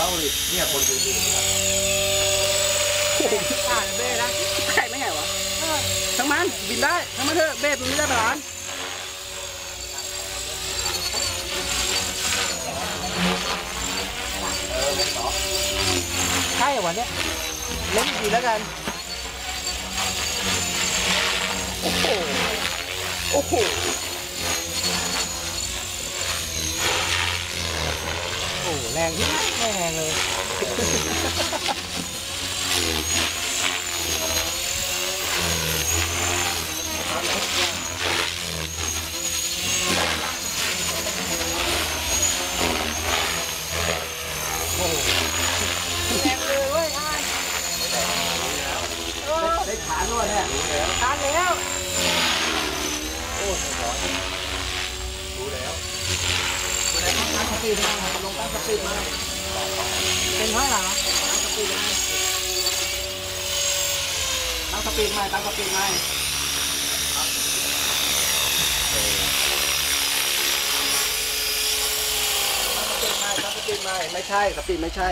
เขาเลยเนี่ยคนดูดีผ่านเบ้นะใช่ไม่ไงวะทั้งมันบินได้ทั้งมันเถอะเบ้มันไม่ได้บาลานใช่เหรอวะเนี่ยเล่นดีแล้วกันโอ้โหโอ้โห โอ้โหแรงที่ไหนไม่ ปีดมาลงตั้งสปีดมาเป็นเท่าไหร่เหรอตั้งสปีดมาตั้งสปีดใหม่ตั้งสปีดใหม่ตั้งสปีดใหม่ตั้งสปีดใหม่ไม่ใช่สปีดไม่ใช่